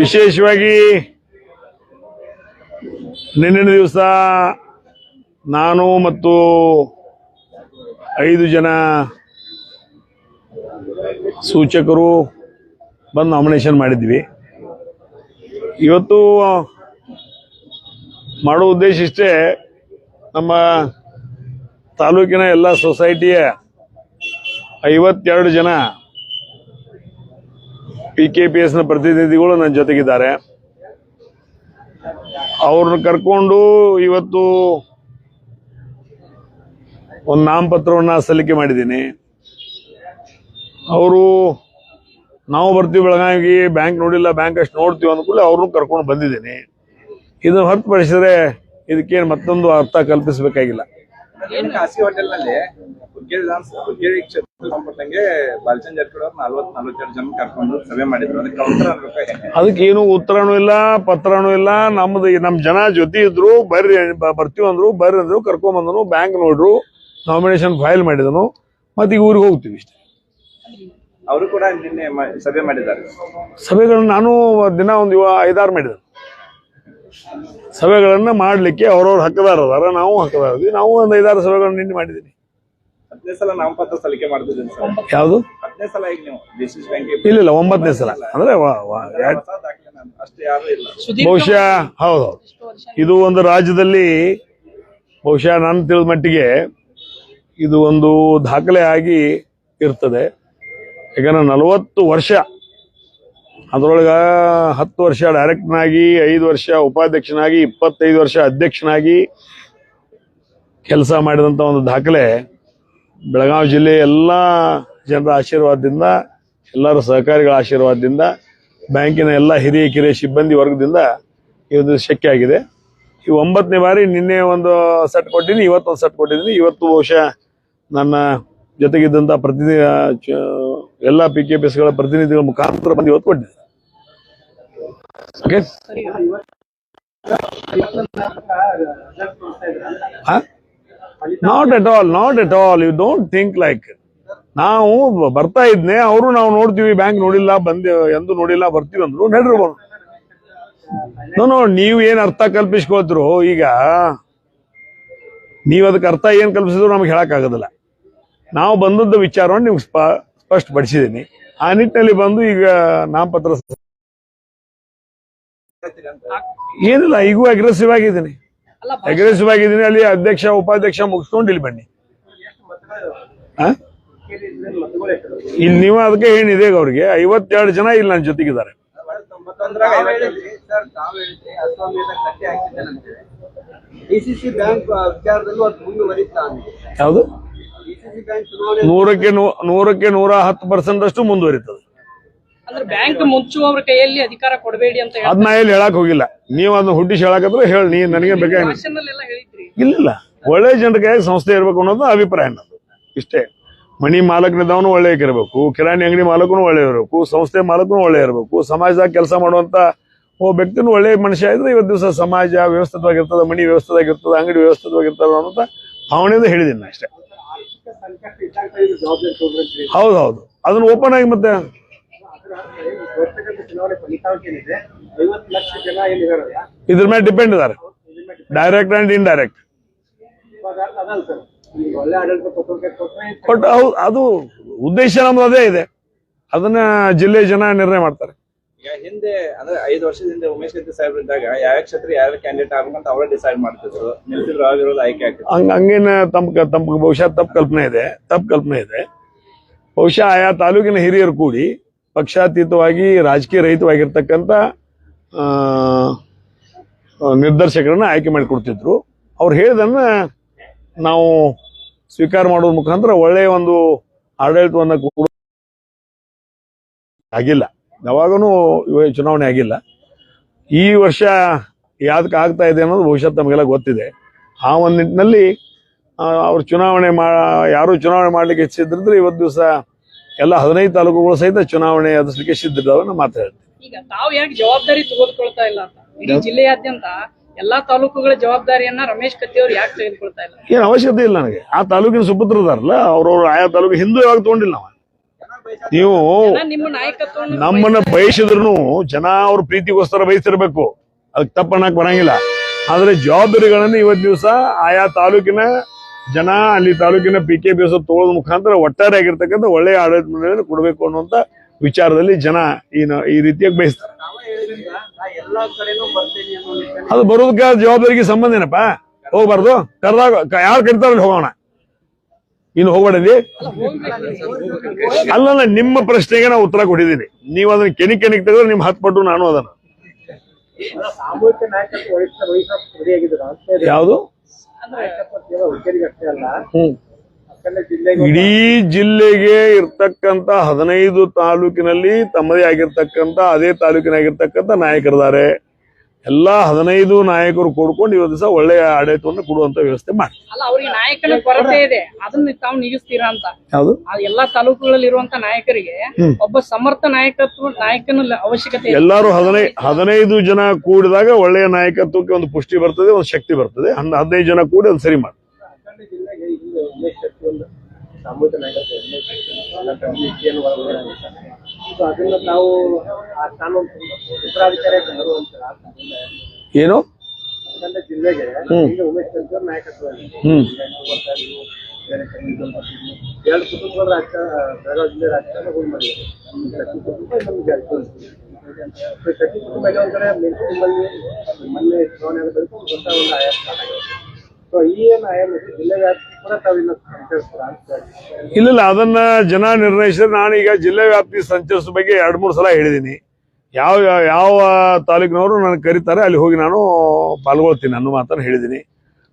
ವಿಶೇಷವಾಗಿ ನಿನ್ನೆ ದಿವಸ ನಾನು ಮತ್ತು ಐದು ಜನ ಸೂಚಕರು ಬಂದು ನಾಮಿನೇಷನ್ ಮಾಡಿದ್ವಿ. ಇವತ್ತು ಮಾಡೋ ಉದ್ದೇಶ ಇಷ್ಟೇ, ನಮ್ಮ ತಾಲೂಕಿನ ಎಲ್ಲ ಸೊಸೈಟಿಯ ಐವತ್ತೆರಡು ಜನ ಪಿ ಕೆ ಪಿ ಎಸ್ನ ಪ್ರತಿನಿಧಿಗಳು ನನ್ನ ಜೊತೆಗಿದ್ದಾರೆ. ಅವ್ರನ್ನ ಕರ್ಕೊಂಡು ಇವತ್ತು ಒಂದು ನಾಮಪತ್ರವನ್ನ ಸಲ್ಲಿಕೆ ಮಾಡಿದ್ದೀನಿ. ಅವರು ನಾವು ಬರ್ತೀವಿ ಬೆಳಗಾವಿಗೆ, ಬ್ಯಾಂಕ್ ನೋಡಿಲ್ಲ, ಬ್ಯಾಂಕ್ ಅಷ್ಟು ನೋಡ್ತೀವಿ ಅಂದ್ಕೂಡಲೇ ಅವ್ರನ್ನೂ ಕರ್ಕೊಂಡು ಬಂದಿದ್ದೀನಿ. ಇದನ್ನು ಹೊರತುಪಡಿಸಿದ್ರೆ ಇದಕ್ಕೇನು ಮತ್ತೊಂದು ಅರ್ಥ ಕಲ್ಪಿಸಬೇಕಾಗಿಲ್ಲ. ಖಾಸಗಿ ಹೋಟೆಲ್ನಲ್ಲಿ ಹುಕ್ಕೇರಿ ಡಾನ್ಸ್ ಹುಕ್ಕೇರಿ ಕ್ಷೇತ್ರಕ್ಕೆ ಸಂಬಂಧಪಟ್ಟಂಗೆ ಬಾಲಚಂದ್ ಜಾರಕಿಹೊಳಿ ಅವ್ರು ನಲ್ವತ್ ನಲ್ವತ್ತೆರಡು ಜನ ಕರ್ಕೊಂಡು ಸಭೆ ಮಾಡಿದ್ರು. ಅದಕ್ಕೆ ಉತ್ತರ ಅದಕ್ಕೇನು ಹೆಂಗೆ ಅದಕ್ಕೆ ಏನು ಉತ್ತರನೂ ಇಲ್ಲ ಪತ್ರನೂ ಇಲ್ಲ. ನಮ್ದು ನಮ್ ಜನ ಜೊತೆ ಇದ್ರು ಬರ್ರಿ ಬ- ಬರ್ತೀವಿ ಅಂದ್ರು ಬರ್ರಿ ಅಂದ್ರು ಕರ್ಕೊಂಬಂದನು ಬ್ಯಾಂಕ್ ನೋಡ್ರು ನಾಮಿನೇಷನ್ ಫೈಲ್ ಮಾಡಿದನು ಮತ್ತೆ ಈಗ ಊರಿಗೆ ಹೋಗ್ತೀವಿ ಇಷ್ಟೇ. ಅವರು ಕೂಡ ನಿನ್ನೆ ಸಭೆ ಮಾಡಿದ್ದಾರೆ. ಸಭೆಗಳನ್ನ ನಾನು ದಿನ ಒಂದು ಐದಾರು ಮಾಡಿದೆ ಸಭೆಗಳನ್ನ ಮಾಡ್ಲಿಕ್ಕೆ ಅವ್ರವ್ರ ಹಕ್ಕದಾರ ಅದಾರ ನಾವು ಹಕ್ಕದಾರ ಇದೀವಿ. ನಾವು ಒಂದು ಐದಾರು ಸಭೆಗಳನ್ನ ನಿನ್ನೆ ಮಾಡಿದ್ದೀನಿ ಹತ್ತನೇ ಸಲ ನಾಮಪತ್ರ ಸಲ್ಲಿಕೆ ಮಾಡ್ತಿದ್ದೀನಿ ಸರ್? ಯಾವುದು? ಹತ್ತನೇ ಸಲ ಈಗ ನೀವು ಡಿಸಿಸ್ ಬ್ಯಾಂಕ್ ಇಲ್ಲ ಇಲ್ಲ ಒಂಬತ್ತನೇ ಸಲ. ಅಂದ್ರೆ ವ- ವ- ಎರಡ್- ಹೊಸ ದಾಖಲೆ ಯಾರು ಇಲ್ಲ. ಬಹುಶಃ ಹೌದು. ಇದು ಒಂದು ರಾಜ್ಯದಲ್ಲಿ ಬಹುಶಃ ನಾನು ತಿಳಿದ ಮಟ್ಟಿಗೆ ಇದು ಒಂದು ದಾಖಲೆ ಆಗಿ ಇರ್ತದೆ. ಯಾಕಂದ್ರೆ ನಲವತ್ತು ವರ್ಷ ಅದರೊಳಗ ಹತ್ತು ವರ್ಷ ಡೈರೆಕ್ಟ್ನಾಗಿ, ಐದು ವರ್ಷ ಉಪಾಧ್ಯಕ್ಷನಾಗಿ, ಇಪ್ಪತ್ತೈದು ವರ್ಷ ಅಧ್ಯಕ್ಷನಾಗಿ ಕೆಲಸ ಮಾಡಿದಂಥ ಒಂದು ದಾಖಲೆ ಬೆಳಗಾವಿ ಜಿಲ್ಲೆ ಎಲ್ಲ ಜನರ ಆಶೀರ್ವಾದದಿಂದ, ಎಲ್ಲರ ಸಹಕಾರಿಗಳ ಆಶೀರ್ವಾದದಿಂದ, ಬ್ಯಾಂಕಿನ ಎಲ್ಲ ಹಿರಿಯ ಕಿರಿಯ ಸಿಬ್ಬಂದಿ ವರ್ಗದಿಂದ ಇದು ಶಕ್ಯ ಆಗಿದೆ. ಈ ಒಂಬತ್ತನೇ ಬಾರಿ ನಿನ್ನೆ ಒಂದು ಸೆಟ್ ಕೊಟ್ಟಿದ್ದೀನಿ, ಇವತ್ತೊಂದು ಸೆಟ್ ಕೊಟ್ಟಿದ್ದೀನಿ. ಇವತ್ತು ಬಹುಶಃ ನನ್ನ ಜೊತೆಗಿದ್ದಂಥ ಪ್ರತಿನಿಧಿ ಎಲ್ಲ ಪಿ ಕೆ ಪಿ ಎಸ್ಗಳ ಪ್ರತಿನಿಧಿಗಳ ಮುಖಾಂತರ ಬಂದು ಇವತ್ತು ಕೊಟ್ಟಿದ್ದೀನಿ. Okay not at all not at all you don't think like ನಾವು ಬರ್ತಾ ಇದ್ನೆ ಅವರು ನಾವು ನೋಡ್ತೀವಿ ಬ್ಯಾಂಕ್ ನೋಡಿಲ್ಲ ಬಂದ್ ಎಂದು ನೋಡಿಲ್ಲ ಬರ್ತೀವಿ ಅಂದ್ರು ನಡ್ರಿ ನೋ ನೋ ನೀವು ಏನ್ ಅರ್ಥ ಕಲ್ಪಿಸ್ಕೋತ್ರು ಈಗ ನೀವು ಅದಕ್ಕೆ ಅರ್ಥ ಏನ್ ಕಲ್ಪಿಸಿದ್ರು ನಮ್ಗೆ ಹೇಳಕ್ ಆಗೋದಿಲ್ಲ. ನಾವು ಬಂದದ್ದು ವಿಚಾರವನ್ನು ನಿಮ್ಗೆ ಸ್ಪ ಸ್ಪಷ್ಟಪಡಿಸಿದ್ದೀನಿ ಆ ನಿಟ್ಟಿನಲ್ಲಿ ಬಂದು ಈಗ ನಾಮಪತ್ರ ಏನಿಲ್ಲ ಈಗೂ ಅಗ್ರೆಸಿವ್ ಆಗಿದ್ದೀನಿ. ಅಗ್ರೆಸಿವ್ ಆಗಿದ್ದೀನಿ ಅಲ್ಲಿ ಅಧ್ಯಕ್ಷ ಉಪಾಧ್ಯಕ್ಷ ಮುಗಿಸ್ಕೊಂಡು ಇಲ್ಲಿ ಬನ್ನಿ. ಆ? ಇಲ್ಲಿ ನೀವು ಅದಕ್ಕೆ ಏನಿದೆ ಈಗ ಅವ್ರಿಗೆ? ಐವತ್ತೆರಡು ಜನ ಇಲ್ಲಿ ನನ್ನ ಜೊತೆಗಿದ್ದಾರೆ. ಯಾವುದು? ನೂರಕ್ಕೆ ನೂ- ನೂರಕ್ಕೆ ನೂರ ಹತ್ತು ಪರ್ಸೆಂಟ್ ಅಷ್ಟು ಮುಂದುವರಿತದೆ. ಅಂದ್ರೆ ಬ್ಯಾಂಕ್ ಮುಚ್ಚುವವ್ರ ಕೈಯಲ್ಲಿ ಅಧಿಕಾರ ಕೊಡಬೇಡಿ ಅಂತ ಹೇಳಿ ಅದನ್ನ ಎಲ್ಲಿ ಹೇಳಕ್ ಹೋಗಿಲ್ಲ. ನೀವ್ ಅದನ್ನ ಹುಟ್ಟಿಸಿ ಹೇಳಕಂದ್ರೆ ಹೇಳಿ ನೀ ನನಗೆ ಬೇಕಾಗಿ ಭಾಷಣಲ್ಲೆಲ್ಲ ಹೇಳಿದ್ರಿ. ಇಲ್ಲ ಒಳ್ಳೆ ಜನರ ಕೈಯಾಗ ಸಂಸ್ಥೆ ಇರ್ಬೇಕು ಅನ್ನೋದು ಅಭಿಪ್ರಾಯ ನನ್ನದು ಇಷ್ಟೇ. ಮನಿ ಮಾಲಕನಿದ್ದವನು ಒಳ್ಳೆ ಇರಬೇಕು ಕಿರಾಣಿ ಅಂಗಡಿ ಮಾಲಕನು ಒಳ್ಳೆ ಇರಬೇಕು ಸಂಸ್ಥೆ ಮಾಲಕನು ಒಳ್ಳೆ ಇರಬೇಕು ಸಮಾಜದಾಗ ಕೆಲಸ ಮಾಡುವಂತ ಒಬ್ಬ ವ್ಯಕ್ತಿನೂ ಒಳ್ಳೆ ಮನುಷ್ಯ ಇದ್ರೆ ಇವತ್ತು ದಿವಸ ಸಮಾಜ ವ್ಯವಸ್ಥಿತವಾಗಿರ್ತದೆ ಮನಿ ವ್ಯವಸ್ಥಿತವಾಗಿರ್ತದೆ ಅಂಗಡಿ ವ್ಯವಸ್ಥಿತವಾಗಿರ್ತದ ಅನ್ನೋಂಥ ಭಾವನೆಯಿಂದ ಹೇಳಿದ್ದೀನಿ ಅಷ್ಟೇ ಹೌದೌದು ಅದನ್ನ ಓಪನ್ ಆಗಿ ಮತ್ತೆ ಬರ್ತಕ್ಕಂಥ ಚುನಾವಣೆ ಫಲಿತಾಂಶ ಏನಿದೆ? ಐವತ್ತು ಲಕ್ಷ ಜನ ಇದ್ರ ಮೇಲೆ ಡಿಪೆಂಡ್ ಇದಾರೆ ಡೈರೆಕ್ಟ್ ಅಂಡ್ ಇನ್ ಡೈರೆಕ್ಟ್ ಅದಲ್ಲ ಸರ್. ಒಳ್ಳೆ ಆಡಳಿತ ಬಟ್ ಅದು ಉದ್ದೇಶ ನಮ್ದು ಅದೇ ಇದೆ. ಅದನ್ನ ಜಿಲ್ಲೆ ಜನ ನಿರ್ಣಯ ಮಾಡ್ತಾರೆ. ಈಗ ಹಿಂದೆ ಅಂದ್ರೆ ಐದು ವರ್ಷದ ಹಿಂದೆ ಉಮೇಶ್ ಕತ್ತಿ ಸಾಹೇಬ್ರು ಇದ್ದಾಗ ಯಾವ ಕ್ಷೇತ್ರ ಯಾವ ಕ್ಯಾಂಡಿಡೇಟ್ ಆಗ್ಬೇಕಂತ ಅವರೇ ಡಿಸೈಡ್ ಮಾಡ್ತಿದ್ರು. ನಿಲ್ತಿದ್ರು ಆಗಿರೋದು ಆಯ್ಕೆ ಆಗ್ತದೆ ಹಂಗ ಹಂಗೇನ ತಮ್ಮ ತಮ್ಮ ಬಹುಶಃ ತಪ್ಪು ಕಲ್ಪನೆ ಇದೆ ತಪ್ಪು ಕಲ್ಪನೆ ಇದೆ. ಬಹುಶಃ ಆಯಾ ತಾಲೂಕಿನ ಹಿರಿಯರು ಕೂಡಿ ಪಕ್ಷಾತೀತವಾಗಿ, ರಾಜಕೀಯ ರಹಿತವಾಗಿರ್ತಕ್ಕಂಥ ನಿರ್ದೇಶಕರನ್ನ ಆಯ್ಕೆ ಮಾಡಿಕೊಡ್ತಿದ್ರು. ಅವ್ರು ಹೇಳಿದನ್ನ ನಾವು ಸ್ವೀಕಾರ ಮಾಡೋದ್ರ ಮುಖಾಂತರ ಒಳ್ಳೆಯ ಒಂದು ಆಡಳಿತವನ್ನ ಕೂಡ ಆಗಿಲ್ಲ. ಯಾವಾಗೂ ಚುನಾವಣೆ ಆಗಿಲ್ಲ. ಈ ವರ್ಷ ಯಾವ್ದಕ್ಕೆ ಆಗ್ತಾ ಇದೆ ಅನ್ನೋದು ಭವಿಷ್ಯ ತಮಗೆಲ್ಲ ಗೊತ್ತಿದೆ. ಆ ಒಂದು ನಿಟ್ಟಿನಲ್ಲಿ ಅವ್ರು ಚುನಾವಣೆ ಮಾ ಯಾರು ಚುನಾವಣೆ ಮಾಡ್ಲಿಕ್ಕೆ ಸಿದ್ಧಿದ್ರೆ ಇವತ್ತು ದಿವಸ ಎಲ್ಲ ಹದಿನೈದು ತಾಲೂಕುಗಳು ಸಹಿತ ಚುನಾವಣೆ ಎದುರಿಸಲಿಕ್ಕೆ ಸಿದ್ಧಿದ್ದಾವೆ ನಾನು ಮಾತಾಡ್ತೀನಿ ಈಗ ತಾವು ಯಾಕೆ ಜವಾಬ್ದಾರಿ ತೆಗೆದುಕೊಳ್ತಾ ಇಲ್ಲ ಅಂತ? ಇಡೀ ಜಿಲ್ಲೆಯಾದ್ಯಂತ ಎಲ್ಲಾ ತಾಲೂಕುಗಳ ಜವಾಬ್ದಾರಿಯನ್ನ ರಮೇಶ್ ಕತ್ತಿ ಅವ್ರು ಯಾಕೆ ತೆಗೆದುಕೊಳ್ತಾ ಇಲ್ಲ? ಏನ್ ಅವಶ್ಯಕತೆ ಇಲ್ಲ ನನಗೆ. ಆ ತಾಲೂಕಿನ ಸುಪುತ್ರದಾರಲ್ಲ ಅವ್ರವ್ರ ಆಯಾ ತಾಲೂಕು ಹಿಂದೂ ಯಾವಾಗ ತಗೊಂಡಿಲ್ಲ ನಾವು? ನೀವು ಜನ ನಿಮ್ಮ ನಾಯಕತ್ವವನ್ನು ನಮ್ಮನ್ನ ಬಯಸಿದ್ರು ಜನ ಅವ್ರ ಪ್ರೀತಿಗೋಸ್ಕರ ಬಯಸಿರ್ಬೇಕು ಅದಕ್ಕೆ ತಪ್ಪನ್ನಕ್ ಬರಂಗಿಲ್ಲ. ಆದ್ರೆ ಜವಾಬ್ದಾರಿಗಳನ್ನ ಇವತ್ ದಿವಸ ಆಯಾ ತಾಲೂಕಿನ ಜನ ಅಲ್ಲಿ ತಾಲೂಕಿನ ಪಿ ಕೆ ಬಿ ಎಸ್ ತೋಳದ ಮುಖಾಂತರ ಒಟ್ಟಾರೆ ಆಗಿರ್ತಕ್ಕಂಥ ಒಳ್ಳೆಯ ಆಡಳಿತ ಮಂಡಳಿಯನ್ನು ಕೊಡಬೇಕು ಅನ್ನುವಂತ ವಿಚಾರದಲ್ಲಿ ಜನ ಈ ರೀತಿಯಾಗಿ ಬಯಸ್ತಾರೆ. ಅದು ಬರೋದಕ್ಕೆ ಜವಾಬ್ದಾರಿಗೆ ಸಂಬಂಧ ಏನಪ್ಪ? ಹೋಗ್ಬಾರ್ದು? ಕರೆದಾಗ ಯಾರು ಕರಿತಾರಲ್ಲಿ ಹೋಗೋಣ. ಇನ್ನು ಹೋಗ್ಬೇಡಿ ಅಲ್ಲ ನಿಮ್ಮ ಪ್ರಶ್ನೆಗೆ ನಾವು ಉತ್ತರ ಕೊಟ್ಟಿದ್ದೀನಿ. ನೀವು ಅದನ್ನ ಕೆನಿ ಕೆನಿಗೆ ತೆಗೆದ್ರೆ ನಿಮ್ ಹತ್ತು ಪಟ್ಟು ನಾನು ಅದನ್ನ. ಯಾವುದು? ಇಡೀ ಜಿಲ್ಲೆಗೆ ಇರ್ತಕ್ಕಂತ ಹದಿನೈದು ತಾಲೂಕಿನಲ್ಲಿ ತಮ್ಮದೇ ಆಗಿರ್ತಕ್ಕಂತ ಅದೇ ತಾಲೂಕಿನಾಗಿರ್ತಕ್ಕಂತ ನಾಯಕರಿದ್ದಾರೆ. ಎಲ್ಲಾ ಹದಿನೈದು ನಾಯಕರು ಕೂಡ್ಕೊಂಡು ಇವತ್ತು ದಿವಸ ಒಳ್ಳೆಯ ಆಡಳಿತವನ್ನು ಕೊಡುವಂತ ವ್ಯವಸ್ಥೆ ಮಾಡಿ. ಅಲ್ಲ ಅವ್ರಿಗೆ ನಾಯಕನ ಕೊರತೆ ಇದೆ. ಅದನ್ನ ತಾವು ನಿಗಿಸ್ತೀರಾ ಅಂತ. ಹೌದು ಆ ಎಲ್ಲಾ ತಾಲೂಕುಗಳಲ್ಲಿ ಇರುವಂತ ನಾಯಕರಿಗೆ ಒಬ್ಬ ಸಮರ್ಥ ನಾಯಕತ್ವ ನಾಯಕನ ಅವಶ್ಯಕತೆ ಇದೆ. ಎಲ್ಲರೂ ಹದಿನೈ ಹದಿನೈದು ಜನ ಕೂಡಿದಾಗ ಒಳ್ಳೆಯ ನಾಯಕತ್ವಕ್ಕೆ ಒಂದು ಪುಷ್ಟಿ ಬರ್ತದೆ ಒಂದು ಶಕ್ತಿ ಬರ್ತದೆ. ಹದಿನೈದು ಜನ ಕೂಡಿ ಅದು ಸರಿ ಮಾಡಿ. ಸಾಮೂಹಿಕ ನಾಯಕತ್ವ ಎಲ್ಲ ಕಮ್ಯುನಿಟಿಯನ್ನು ಒಳಗೊಂಡಿರ್ತಾರೆ. ಸೊ ಅದನ್ನ ನಾವು ಆ ಸ್ಥಾನ ಉತ್ತರಾಧಿಕಾರಿಯಾಗಿ ಹ್ಮ್. ಏನು ಹೇಳಿ. ಇಲ್ಲ, ಅದನ್ನ ಜನ ನಿರ್ಣಯಿಸಿದ್ರೆ ನಾನೀಗ ಜಿಲ್ಲೆ ವ್ಯಾಪ್ತಿ ಸಂಚರಿಸೋ ಬಗ್ಗೆ ಎರಡ್ ಮೂರು ಸಲ ಹೇಳಿದ್ದೀನಿ ಯಾವ ಯಾವ- ಯಾವ ತಾಲೂಕಿನವರು ನನಗೆ ಕರೀತಾರೆ ಅಲ್ಲಿ ಹೋಗಿ ನಾನು ಪಾಲ್ಗೊಳ್ತೀನಿ ಅನ್ನೋ ಮಾತನ್ನು ಹೇಳಿದ್ದೀನಿ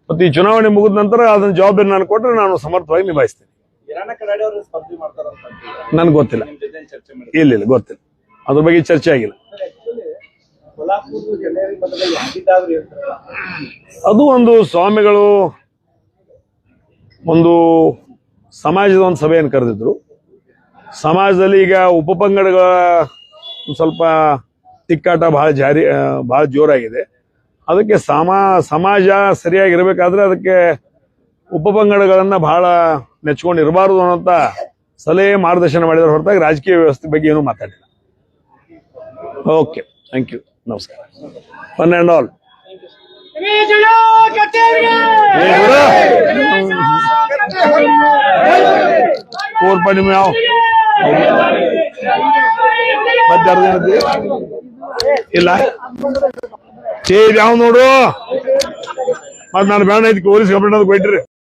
ಮತ್ತೆ ಈ ಚುನಾವಣೆ ಮುಗಿದ ನಂತರ ಅದನ್ನ ಜವಾಬ್ದಾರಿ ನಾನು ಕೊಟ್ಟರೆ ನಾನು ಸಮರ್ಥವಾಗಿ ನಿಭಾಯಿಸ್ತೀನಿ. ನನ್ಗೆ ಗೊತ್ತಿಲ್ಲ. ಇಲ್ಲ ಇಲ್ಲ ಗೊತ್ತಿಲ್ಲ. ಅದ್ರ ಬಗ್ಗೆ ಚರ್ಚೆ ಆಗಿಲ್ಲ. ಅದು ಒಂದು ಸ್ವಾಮಿಗಳು ಒಂದು ಸಮಾಜದ ಒಂದು ಸಭೆಯನ್ನು ಕರೆದಿದ್ರು. ಸಮಾಜದಲ್ಲಿ ಈಗ ಉಪಪಂಗಡಗಳ ಸ್ವಲ್ಪ ತಿಕ್ಕಾಟ ಬಹಳ ಜಾರಿ ಭಾಳ ಬಹಳ ಜೋರಾಗಿದೆ. ಅದಕ್ಕೆ ಸಮಾ ಸಮಾಜ ಸರಿಯಾಗಿರಬೇಕಾದ್ರೆ ಅದಕ್ಕೆ ಉಪಪಂಗಡಗಳನ್ನ ಬಹಳ ನೆಚ್ಕೊಂಡು ಇರಬಾರದು ಅನ್ನೋಂಥ ಸಲಹೆ ಮಾರ್ಗದರ್ಶನ ಮಾಡಿದ್ರೆ ಹೊರತಾಗಿ ರಾಜಕೀಯ ವ್ಯವಸ್ಥೆ ಬಗ್ಗೆ ಏನೂ ಮಾತಾಡಿಲ್ಲ. ಓಕೆ ಥ್ಯಾಂಕ್ ಯು ನಮಸ್ಕಾರ. ಒನ್ ಆ್ಯಂಡ್ ಆಲ್ ಕೋರ್ಪ ನಿಮ್ಮ ಯಾವ ಅರ್ಧ ಇಲ್ಲ. ಚೇ ಯಾವ ನೋಡು? ಮತ್ ನಾನು ಬೇಡ ಐತಿ ಪೊಲೀಸ್ ಕಂಪ್ಲೇಂಟ್ ಅದು ಕೊಟ್ಟಿರಿ.